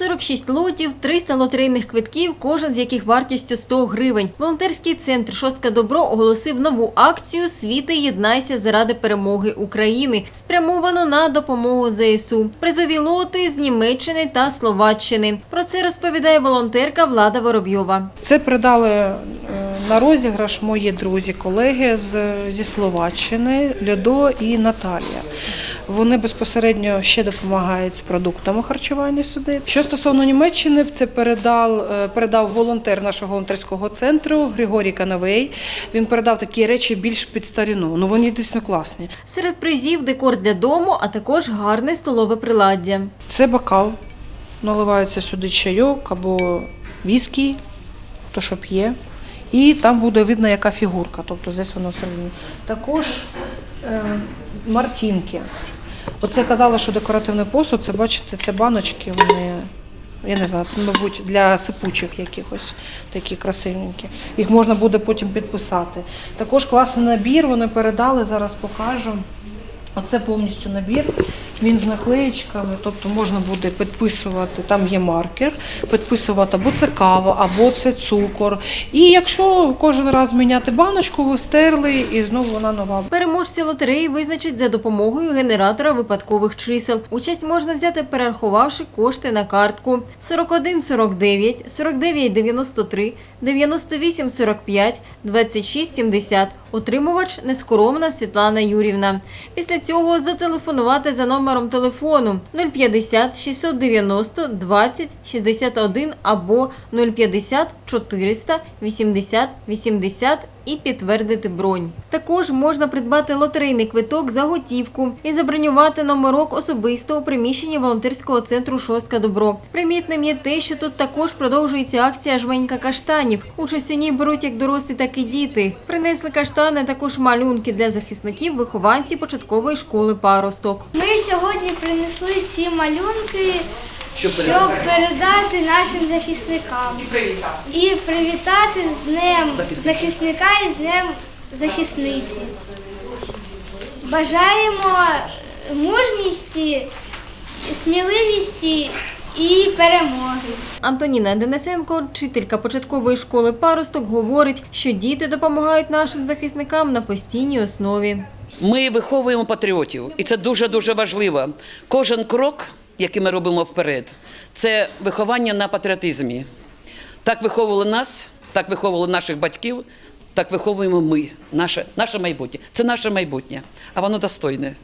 46 лотів, 300 лотерейних квитків, кожен з яких вартістю 100 гривень. Волонтерський центр «Шостка Добро» оголосив нову акцію «Світи, єднайся заради перемоги України», спрямовану на допомогу ЗСУ. Призові лоти з Німеччини та Словаччини. Про це розповідає волонтерка Влада Воробйова. Це передали е, на розіграш мої друзі, колеги з, зі Словаччини Льодо і Наталія. Вони безпосередньо ще допомагають з продуктами харчування сюди. Що стосовно Німеччини, це передав, е, передав волонтер нашого волонтерського центру Григорій Канавей. Він передав такі речі більш під старину. Ну вони дійсно класні. Серед призів декор для дому, а також гарне столове приладдя. Це бокал. Наливається сюди чайок або віскі, то що п'є. І там буде видно, яка фігурка, тобто здесь воно всередині. Також е, мартінки. Оце казала, що декоративний посуд, це бачите, це баночки, вони, я не знаю, мабуть, для сипучих якихось такі красивенькі. Їх можна буде потім підписати. Також класний набір, вони передали, зараз покажу. Оце повністю набір. Він з наклеєчками, тобто можна буде підписувати, там є маркер, підписувати або це кава, або це цукор. І якщо кожен раз міняти баночку, ви стерли і знову вона нова. Переможці лотереї визначать за допомогою генератора випадкових чисел. Участь можна взяти, перерахувавши кошти на картку 41 49, 49 93, 98 45, 26 70. Отримувач нескоромна Світлана Юрівна. Після цього зателефонувати за номером телефону 050 690 20 61 або 050 400 80 80 і підтвердити бронь. Також можна придбати лотерейний квиток за готівку і забронювати номерок особисто у приміщенні волонтерського центру Шостка Добро. Примітним є те, що тут також продовжується акція жменька каштанів. Участь у ній беруть як дорослі, так і діти. Принесли каштани також малюнки для захисників, вихованці початкової школи паросток. Ми сьогодні принесли ці малюнки, щоб передати нашим захисникам і привітати з Днем захисника і з Днем захисниці. Бажаємо мужності, сміливості і перемоги. Антоніна Денисенко, вчителька початкової школи паросток, говорить, що діти допомагають нашим захисникам на постійній основі. Ми виховуємо патріотів, і це дуже дуже важливо. Кожен крок, який ми робимо вперед, це виховання на патріотизмі. Так виховували нас, так виховували наших батьків, так виховуємо ми, наше, наше майбутнє. Це наше майбутнє, а воно достойне.